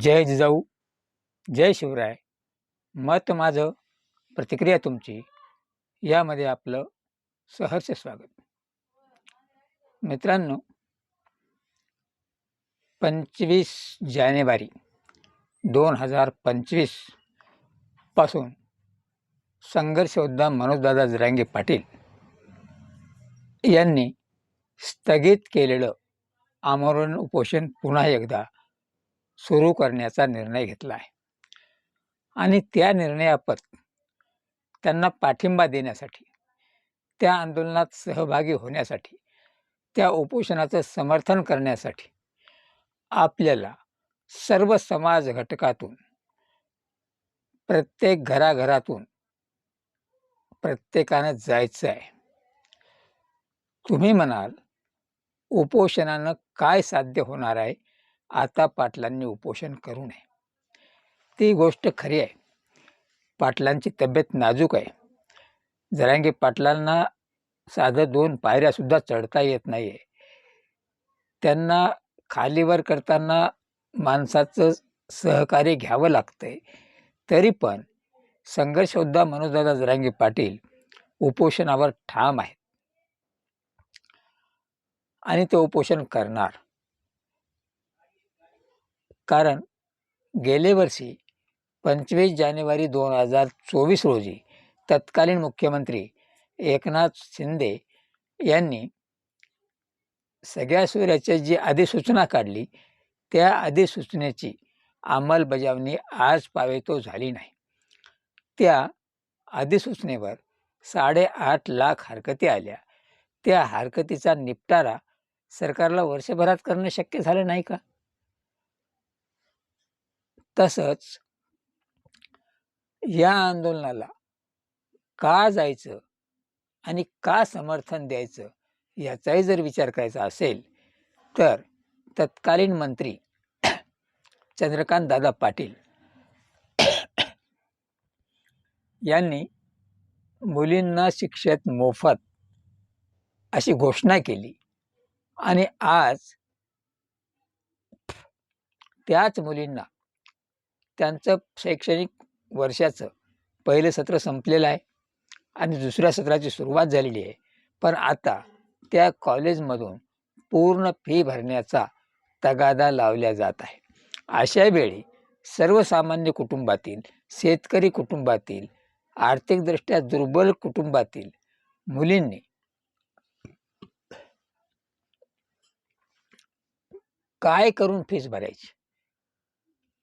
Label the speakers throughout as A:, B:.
A: जय जिजाऊ जय शिवराय. मत माझं प्रतिक्रिया तुमची. यामध्ये आपलं सहर्ष स्वागत. मित्रांनो पंचवीस जानेवारी दोन हजार पंचवीसपासून संघर्षोद्धा मनोजदादा जरांगे पाटील यांनी स्थगित केलेलं आमरण उपोषण पुन्हा एकदा सुरू करण्याचा निर्णय घेतला आहे. आणि त्या निर्णयापत त्यांना पाठिंबा देण्यासाठी त्या आंदोलनात सहभागी होण्यासाठी त्या उपोषणाचं समर्थन करण्यासाठी आपल्याला सर्व समाज घटकातून प्रत्येक घराघरातून प्रत्येकानं जायचं आहे. तुम्ही म्हणाल उपोषणानं काय साध्य होणार आहे? आता पाटलांनी उपोषण करू नये. ती गोष्ट खरी आहे. पाटलांची तब्येत नाजूक आहे. जरांगे पाटलांना साधं दोन पायऱ्यासुद्धा चढता येत नाही आहे त्यांना खालीवर करताना माणसाचं सहकार्य घ्यावं लागतं आहे तरी पण संघर्षोद्धा मनोजदादा जरांगे पाटील उपोषणावर ठाम आहेत. आणि ते उपोषण करणार. कारण गेले वर्षी पंचवीस जानेवारी दोन हजार चोवीस रोजी तत्कालीन मुख्यमंत्री एकनाथ शिंदे यांनी सगळ्या सूर्याची जी अधिसूचना काढली त्या अधिसूचनेची अंमलबजावणी आज पावेतो झाली नाही. त्या अधिसूचनेवर साडेआठ लाख हरकती आल्या. त्या हरकतीचा निपटारा सरकारला वर्षभरात करणं शक्य झालं नाही का? तसंच या आंदोलनाला का जायचं आणि का समर्थन द्यायचं याचाही जर विचार करायचा असेल तर तत्कालीन मंत्री चंद्रकांत दादा पाटील यांनी मुलींना शिक्षेत मोफत अशी घोषणा केली आणि आज त्याच मुलींना त्यांचं शैक्षणिक वर्षाचं पहिलं सत्र संपलेलं आहे आणि दुसऱ्या सत्राची सुरुवात झालेली आहे. पण आता त्या कॉलेजमधून पूर्ण फी भरण्याचा तगादा लावल्या जात आहे. अशा वेळी सर्वसामान्य कुटुंबातील शेतकरी कुटुंबातील आर्थिकदृष्ट्या दुर्बल कुटुंबातील मुलींनी काय करून फीस भरायची?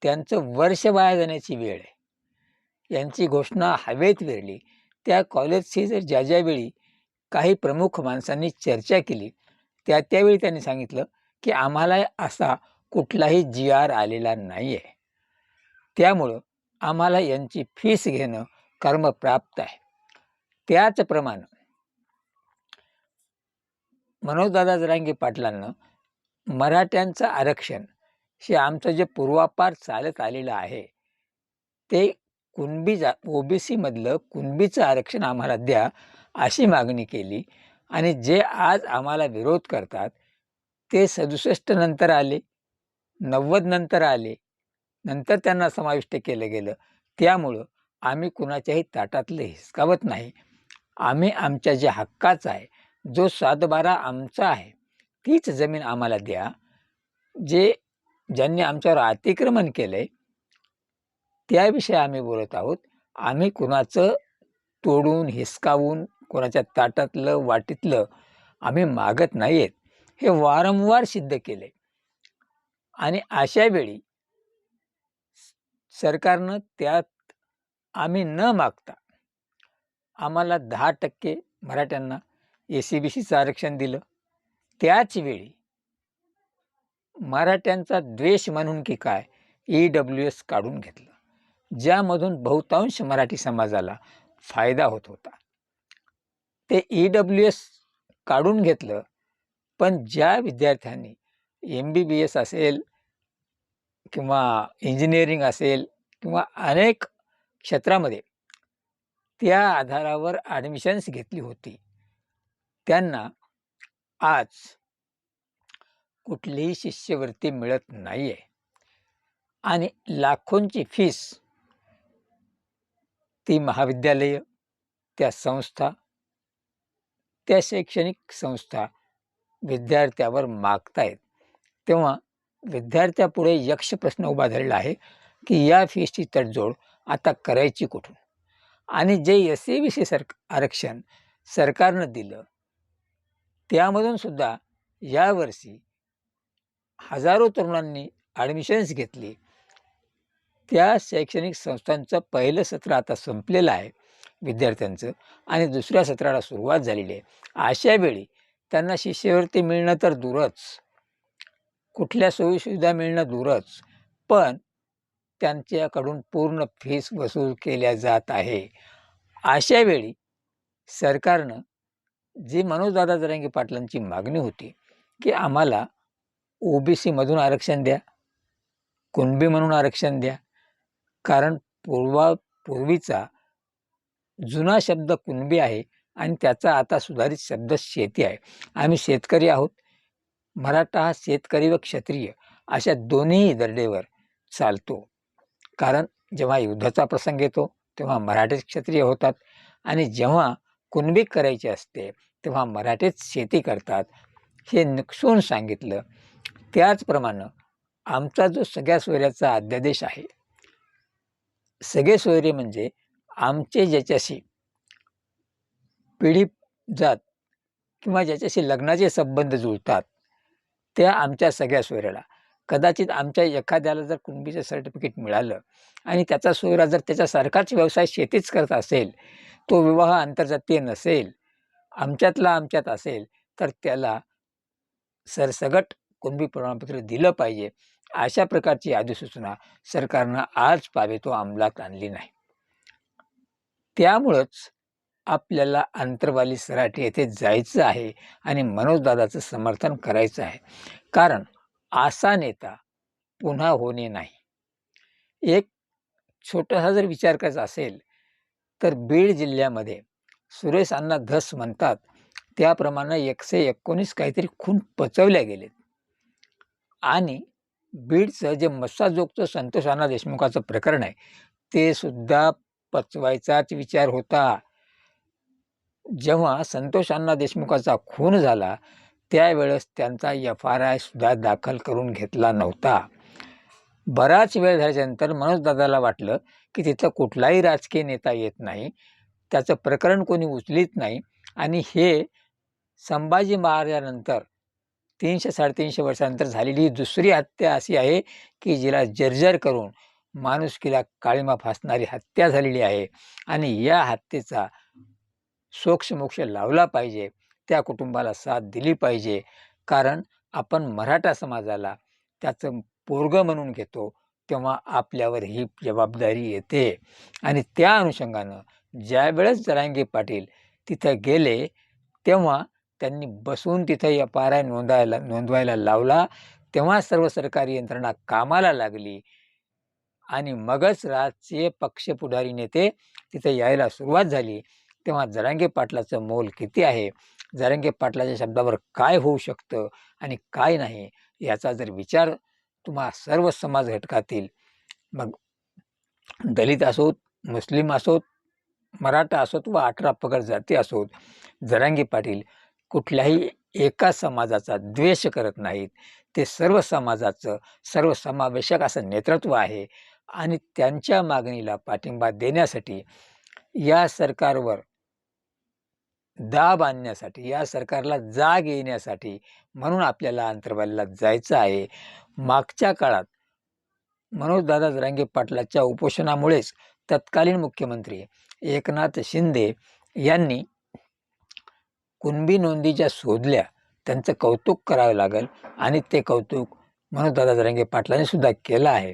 A: त्यांचं वर्ष वाया जाण्याची वेळ आहे. यांची घोषणा हवेत वेरली. त्या कॉलेजशी जर ज्या ज्यावेळी काही प्रमुख माणसांनी चर्चा केली त्या त्यावेळी त्यांनी सांगितलं की आम्हाला असा कुठलाही जी आर आलेला नाही आहे त्यामुळं आम्हाला यांची फीस घेणं कर्मप्राप्त आहे. त्याचप्रमाणे मनोजदादा जरांगे पाटलांना मराठ्यांचं आरक्षण हे आमचं जे पूर्वापार चालत आलेलं आहे ते कुणबी जा ओबीसीमधलं कुणबीचं आरक्षण आम्हाला द्या अशी मागणी केली. आणि जे आज आम्हाला विरोध करतात ते सदुसष्ट नंतर आले नव्वद नंतर आले नंतर त्यांना समाविष्ट केलं गेलं. त्यामुळं आम्ही कुणाच्याही ताटातलं हिसकावत नाही. आम्ही आमच्या जे हक्काचा आहे जो सातबारा आमचा आहे तीच जमीन आम्हाला द्या. जे ज्यांनी आमच्यावर अतिक्रमण केलं आहे त्याविषयी आम्ही बोलत आहोत. आम्ही कुणाचं तोडून हिसकावून कोणाच्या ताटातलं वाटीतलं आम्ही मागत नाही आहेत हे वारंवार सिद्ध केले. आणि अशा वेळी सरकारनं त्यात आम्ही न मागता आम्हाला दहा टक्के मराठ्यांना ए सी बी सीचं आरक्षण दिलं. त्याच वेळी मराठ्यांचा द्वेष म्हणून की काय? ई डब्ल्यू एस काढून घेतलं. ज्यामधून बहुतांश मराठी समाजाला फायदा होत होता. ते ई डब्ल्यू एस काढून घेतलं पण ज्या विद्यार्थ्यांनी एम बी बी एस असेल किंवा इंजिनिअरिंग असेल किंवा अनेक क्षेत्रामध्ये त्या आधारावर ॲडमिशन्स घेतली होती त्यांना आज कुठलीही शिष्यवृत्ती मिळत नाही आहे आणि लाखोंची फीस ती महाविद्यालय त्या संस्था त्या शैक्षणिक संस्था विद्यार्थ्यावर मागतायत. तेव्हा विद्यार्थ्यापुढे यक्ष प्रश्न उभा झालेला आहे की या फीसची तडजोड आता करायची कुठून? आणि जे S A B C sir आरक्षण सरकारनं दिलं त्यामधून सुद्धा यावर्षी हजारो तरुणांनी ॲडमिशन्स घेतली. त्या शैक्षणिक संस्थांचं पहिलं सत्र आता संपलेलं आहे विद्यार्थ्यांचं आणि दुसऱ्या सत्राला सुरुवात झालेली आहे. अशा वेळी त्यांना शिष्यवृत्ती मिळणं तर दूरच. कुठल्या सोयीसुविधा मिळणं दूरच. पण त्यांच्याकडून पूर्ण फीस वसूल केल्या जात आहे. अशा वेळी सरकारनं जी मनोजदादा जरंगी पाटलांची मागणी होती की आम्हाला ओ बी सीमधून आरक्षण द्या. कुणबी म्हणून आरक्षण द्या. कारण पूर्वा पूर्वीचा जुना शब्द कुणबी आहे आणि त्याचा आता सुधारित शब्द शेती आहे. आम्ही शेतकरी आहोत. मराठा हा शेतकरी व क्षत्रिय अशा दोन्ही दर्डेवर चालतो. कारण जेव्हा युद्धाचा प्रसंग येतो तेव्हा मराठीच क्षत्रिय होतात आणि जेव्हा कुणबी करायची असते तेव्हा मराठीच शेती करतात. हे नुकसून सांगितलं त्याचप्रमाणे आमचा जो सगळ्या सोयऱ्याचा अध्यादेश आहे सगळे सोयरे म्हणजे आमचे ज्याच्याशी पिढी जात किंवा ज्याच्याशी लग्नाचे संबंध जुळतात त्या आमच्या सगळ्या सोयऱ्याला. कदाचित आमच्या एखाद्याला जर कुणबीचं सर्टिफिकेट मिळालं आणि त्याचा सोयरा जर त्याच्यासारखाच व्यवसाय शेतीच करत असेल तो विवाह आंतरजातीय नसेल आमच्यातला आमच्यात असेल तर त्याला सरसगट कुणबी प्रमाणपत्र दिलं पाहिजे अशा प्रकारची अधिसूचना सरकारनं आज पावे तो अंमलात आणली नाही. त्यामुळंच आपल्याला आंतरवाली सराटी येथे जायचं आहे आणि मनोजदादाचं समर्थन करायचं आहे. कारण असा नेता पुन्हा होणे नाही. एक छोटासा जर विचार करायचा असेल तर बीड जिल्ह्यामध्ये सुरेश अण्णा धस म्हणतात त्याप्रमाणे एकशे एकोणीस काहीतरी खून पचवल्या गेलेत. आणि बीडचं जे मस्साजोगचं संतोष देशमुखाचं प्रकरण आहे ते सुद्धा पचवायचाच विचार होता. जेव्हा संतोष अण्णा देशमुखाचा खून झाला त्यावेळेस त्यांचा एफ आर आय सुद्धा दाखल करून घेतला नव्हता. बराच वेळ झाल्याच्यानंतर मनोजदादाला वाटलं की तिथं कुठलाही राजकीय नेता येत नाही त्याचं प्रकरण कोणी उचलीत नाही आणि हे संभाजी महाराजानंतर तीनशे साडेतीनशे वर्षानंतर झालेली दुसरी हत्या अशी आहे की जिला जर्जर करून माणुसकीला काळीमा फासणारी हत्या झालेली आहे आणि या हत्येचा सोक्षमोक्ष लावला पाहिजे. त्या कुटुंबाला साथ दिली पाहिजे. कारण आपण मराठा समाजाला त्याचं पोरग म्हणून घेतो तेव्हा आपल्यावर ही जबाबदारी येते. आणि त्या अनुषंगानं ज्यावेळेस जरांगे पाटील तिथं गेले तेव्हा त्यांनी बसून तिथं या पाराय नोंदायला नोंदवायला लावला. तेव्हा सर्व सरकारी यंत्रणा कामाला लागली. आणि मगच राजकीय पक्ष पुढारी नेते तिथे यायला सुरुवात झाली. तेव्हा जरांगे पाटलाचं मोल किती आहे? जरांगे पाटलाच्या शब्दावर काय होऊ शकतं आणि काय नाही याचा जर विचार तुम्हा सर्व समाज घटकातील मग दलित असोत मुस्लिम असोत मराठा असोत व अठरा पगड जाती असोत जरांगे पाटील कुठल्याही एका समाजाचा द्वेष करत नाहीत. ते सर्व समाजाचं सर्वसमावेशक असं नेतृत्व आहे आणि त्यांच्या मागणीला पाठिंबा देण्यासाठी या सरकारवर दाब आणण्यासाठी या सरकारला जाग येण्यासाठी म्हणून आपल्याला अंतर्वालीला जायचं आहे. मागच्या काळात मनोजदादा जरांगे पाटलाच्या उपोषणामुळेच तत्कालीन मुख्यमंत्री एकनाथ शिंदे यांनी कुणबी नोंदी ज्या शोधल्या त्यांचं कौतुक करावं लागेल. आणि ते कौतुक म्हणून जरांगे पाटलांनी सुद्धा केलं आहे.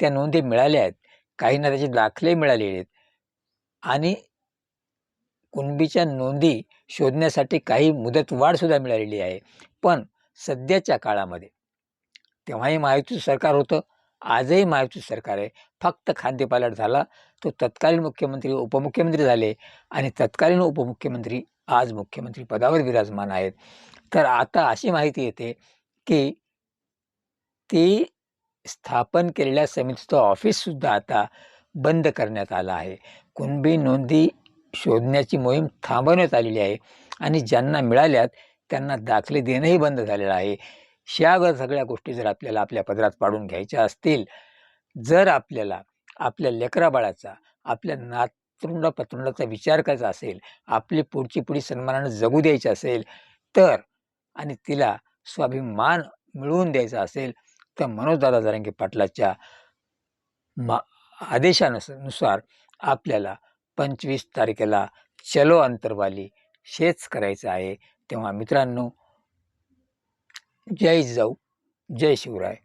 A: त्या नोंदी मिळाल्या आहेत. काहींना त्याचे दाखले मिळाले आहेत. आणि कुणबीच्या नोंदी शोधण्यासाठी काही मुदतवाढसुद्धा मिळालेली आहे. पण सध्याच्या काळामध्ये तेव्हाही महायुतीचं सरकार होतं. आजही महायुतीचं सरकार आहे. फक्त खाद्यपालट झाला. तो तत्कालीन मुख्यमंत्री उपमुख्यमंत्री झाले. आणि तत्कालीन उपमुख्यमंत्री आज मुख्यमंत्री पदावर विराजमान आहेत. तर आता अशी माहिती येते की ती स्थापन केलेल्या समितीचं ऑफिससुद्धा आता बंद करण्यात आलं आहे. कुणबी नोंदी शोधण्याची मोहीम थांबवण्यात आलेली आहे आणि ज्यांना मिळाल्यात त्यांना दाखले देणंही बंद झालेलं आहे. ह्या सगळ्या गोष्टी जर आपल्याला आपल्या पदरात पाडून घ्यायच्या असतील जर आपल्याला आपल्या लेकराबाळाचा आपल्या नात नातरुंडा पत्रुंडाचा विचार करायचा असेल आपली पुढची पुढी सन्मानानं जगू द्यायची असेल तर आणि तिला स्वाभिमान मिळवून द्यायचा असेल तर मनोजदादा जरंगे पाटलाच्या मा आदेशानुसनुसार आपल्याला पंचवीस तारखेला चलो अंतरवाली शेच करायचं आहे. तेव्हा मित्रांनो जय जाऊ जय शिवराय.